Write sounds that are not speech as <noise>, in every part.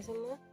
말씀은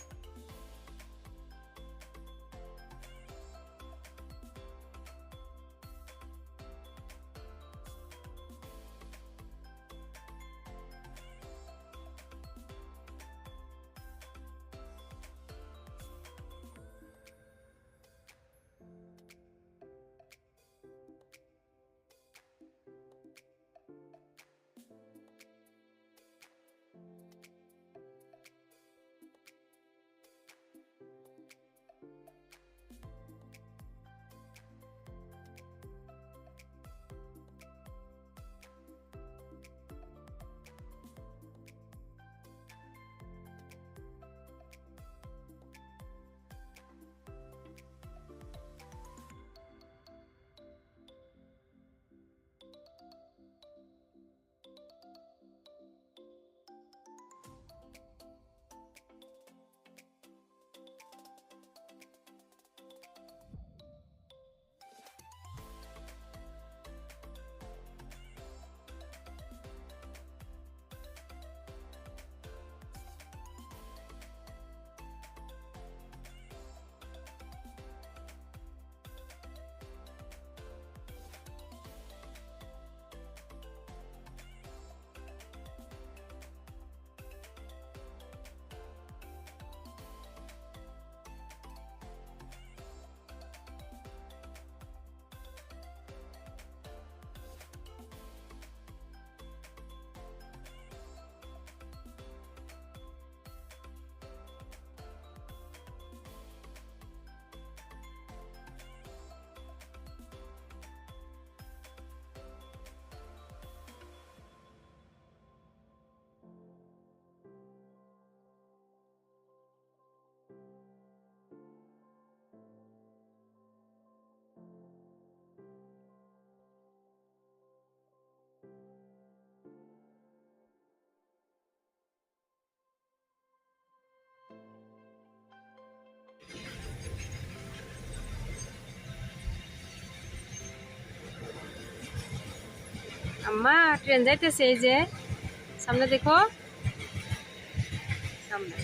আম্মা ট্রেন যাইতেছে এই যে। সামনে দেখো। সামনে।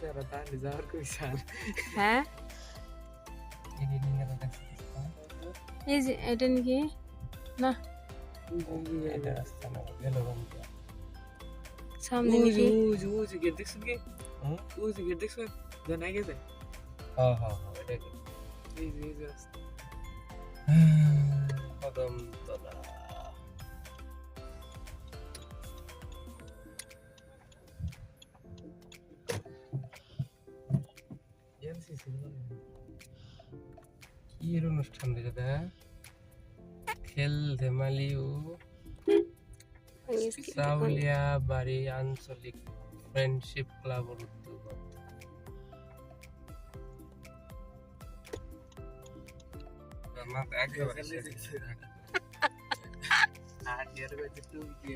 যারা তাহলে যাওয়ার কই সার হ্যাঁ? এই যে এটা নাকি? না। এটা রাস্তা না গেল বন্ধ সামনে নাকি উজ উজ গেট দেখছ কি উজ গেট দেখছ জানা যায়। হ্যাঁ হ্যাঁ হ্যাঁ এটা এই যে রাস্তা। কদম তলা। কি এর অনুষ্ঠান রে দাদা? খেল ধেমালি ও চাউলিয়া বাড়ি আঞ্চলিক ফ্রেন্ডশিপ ক্লাবৰ উদ্যোগত না তো একেবারে জেনে শেষ। দেখছে <laughs> আর ইয়ার কাছে তুমি কি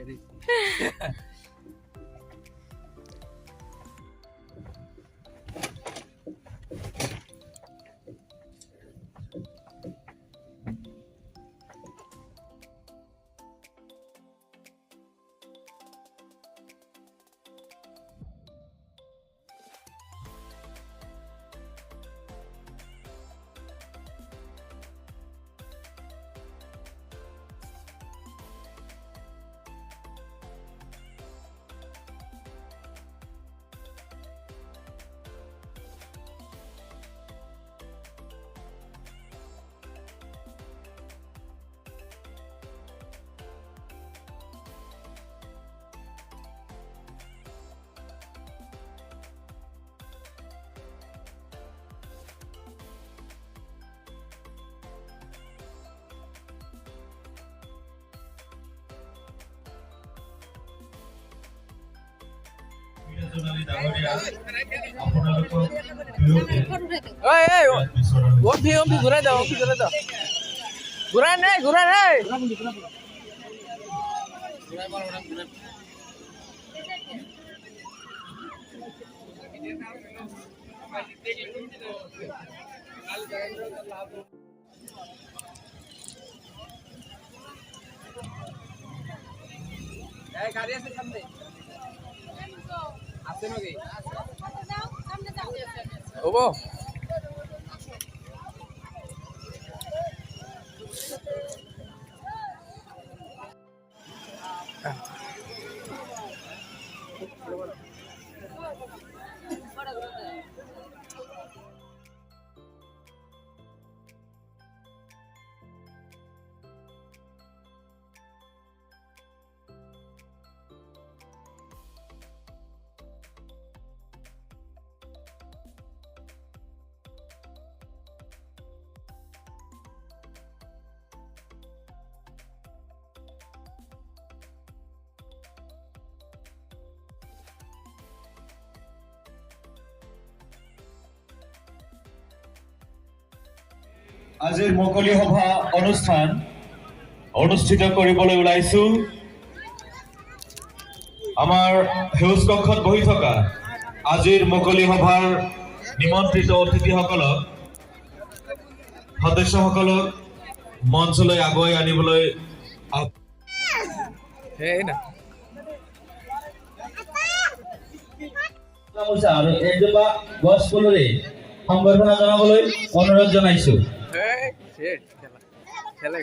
আরে ওই এই ওপি ওপি ঘুরে দাও ওপি ঘুরে দাও। ঘুরা নে ঘুরা নে এই গাড়ি আছে সামনে। আছে আজিৰ মুকলি সভা অনুষ্ঠান অনুষ্ঠিত কৰিবলৈ ওলাইছো। আমাৰ সেউজ কক্ষত বহি থকা আজিৰ মুকলি সভাৰ নিমন্ত্ৰিত অতিথিসকলক সদস্যসকলক মঞ্চলৈ আগুৱাই আনিবলৈ আৰু এজোপা গছ পুলিৰে সম্বৰ্ধনা জনাবলৈ অনুৰোধ জনাইছো। খেলা।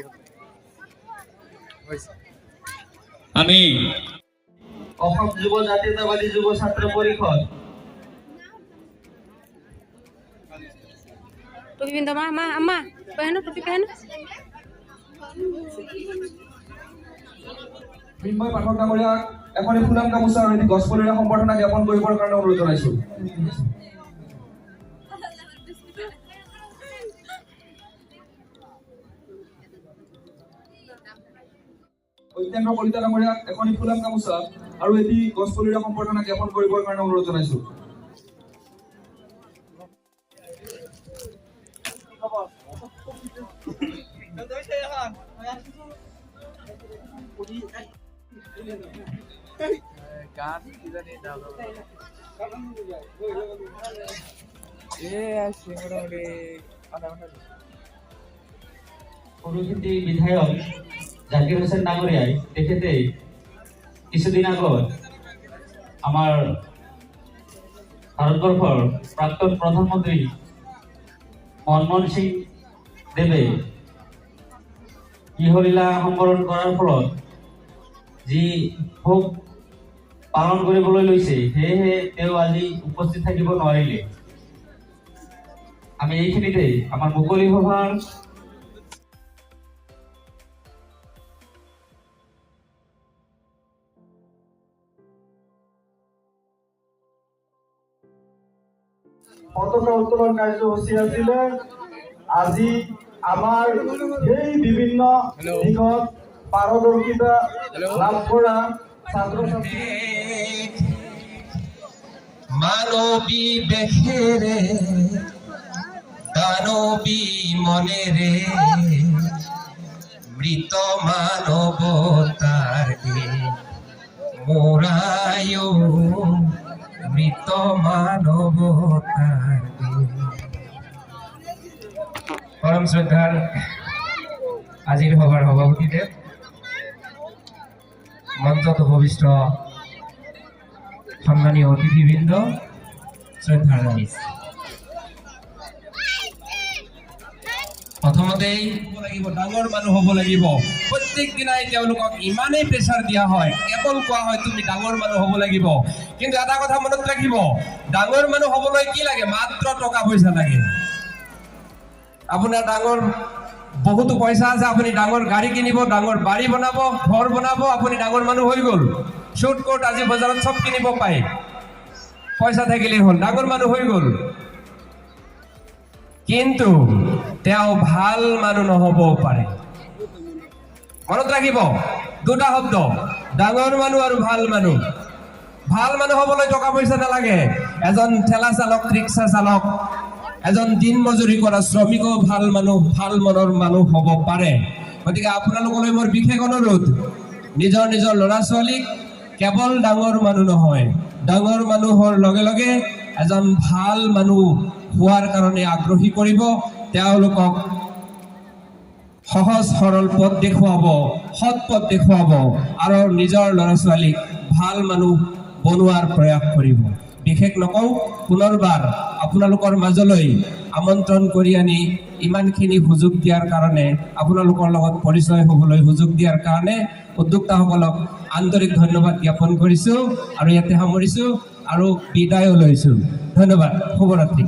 আমি অসম যুৱ জাতীয়তাবাদী যুৱ ছাত্ৰ পৰিষদ টুপি পিন্ধ মা মা আম্মা পেহেনো টুপি পেহেনো। মৃন্ময় পাঠক ডাঙৰীয়াক এখনি ফুলাম গামোচা আৰু এটি গছপুলিৰে সম্বৰ্ধনা জ্ঞাপন কৰিবৰ কাৰণে অনুৰোধ জনাইছো। ঐতেন্দ্ৰ কলিতা ডাঙৰীয়াক এখনি ফুলাম গামোচা আৰু এটি গছপুলিৰে সম্বৰ্ধনা জ্ঞাপন কৰিবৰ কাৰণে অনুৰোধ জনাইছো। গান কি জানি দাও এ মোটামুটি সৰুখেতি বিধায়ক জাকিৰ হোসেন ডাঙৰীয়াই তেখেতে কিছুদিন আগত আমাৰ ভাৰতবৰ্ষৰ প্ৰাক্তন প্ৰধানমন্ত্ৰী মনমোহন সিং দেৱে ইহলীলা সম্বৰণ কৰাৰ ফলত যি ভোগ পালন কৰিবলৈ লৈছে, সেয়েহে তেওঁ আজি উপস্থিত থাকিব নোৱাৰিলে। আমি এইখিনিতে আমাৰ মুকলি সভাৰ পতাকা উত্তোলন কাৰ্যসূচী আছিলে আজি আমাৰ এই বিভিন্ন দিশত পাৰদৰ্শিতা লাভ কৰা ছাত্ৰ ছাত্ৰী মানবী বেশেৰে দানবী মনে রে মৃত মানবতার গে মোরায় মৃত মানবতার পরম শ্রদ্ধার আজির সভার সভাপতিতে মঞ্চত উপবিষ্ট সন্মানীয় অতিথিবৃন্দ শ্ৰদ্ধাৰ জানিছে প্ৰথমতেই লাগিব ডাঙৰ মানুহ হ'ব লাগিব। প্ৰত্যেক দিনাই তেওঁলোকক ইমানেই প্ৰেছাৰ দিয়া হয়। কেৱল কোৱা হয়, তুমি ডাঙৰ মানুহ হ'ব লাগিব। কিন্তু এটা কথা মনত ৰাখিব, ডাঙৰ মানুহ হ'বলৈ কি লাগে? মাত্ৰ টকা পইচা লাগে। আপোনাৰ ডাঙৰ বহুতো পইচা আছে, আপুনি ডাঙৰ গাড়ী কিনিব, ডাঙৰ বাৰী বনাব, ঘৰ বনাব, আপুনি ডাঙৰ মানুহ হৈ গ'ল। শ্বুট কোট আজি বজাৰত চব কিনিব পায়। পইচা থাকিলেই হ'ল, ডাঙৰ মানুহ হৈ গ'ল। কিন্তু তেওঁ ভালো মানুহ নহ'বও পাৰে। মনত ৰাখিব, দুটা শব্দ, ডাঙৰ মানুহ আৰু ভালো মানুহ। ভালো মানুহ হ'বলৈ টকা পইচা নালাগে। এজন ঠেলা চালক, ৰিক্সা চালক, এজন দিন মজুৰি কৰা শ্ৰমিকো ভালো মানুহ, ভালো মনৰ মানুহ হ'ব পাৰে। গতিকে আপোনালোকলৈ মোৰ বিশেষ অনুৰোধ, নিজৰ নিজৰ ল'ৰা ছোৱালীক কেৱল ডাঙৰ মানুহ নহয়, ডাঙৰ মানুহৰ লগে লগে এজন ভালো মানুহ হোৱাৰ কাৰণে আগ্ৰহী কৰিব। তেওঁলোকক সহজ সৰল পথ দেখুৱাব সৎ পথ দেখুৱাব আৰু নিজৰ ল'ৰা ছোৱালীক ভাল মানুহ বনোৱাৰ প্ৰয়াস কৰিব। বিশেষ নকওঁ পুনৰবাৰ আপোনালোকৰ মাজলৈ আমন্ত্ৰণ কৰি আনি ইমানখিনি সুযোগ দিয়াৰ কাৰণে আপোনালোকৰ লগত পৰিচয় হ'বলৈ সুযোগ দিয়াৰ কাৰণে উদ্যোক্তাসকলক আন্তৰিক ধন্যবাদ জ্ঞাপন কৰিছোঁ আৰু ইয়াতে সামৰিছোঁ আৰু বিদায়ো লৈছোঁ। ধন্যবাদ। শুভৰাত্ৰি।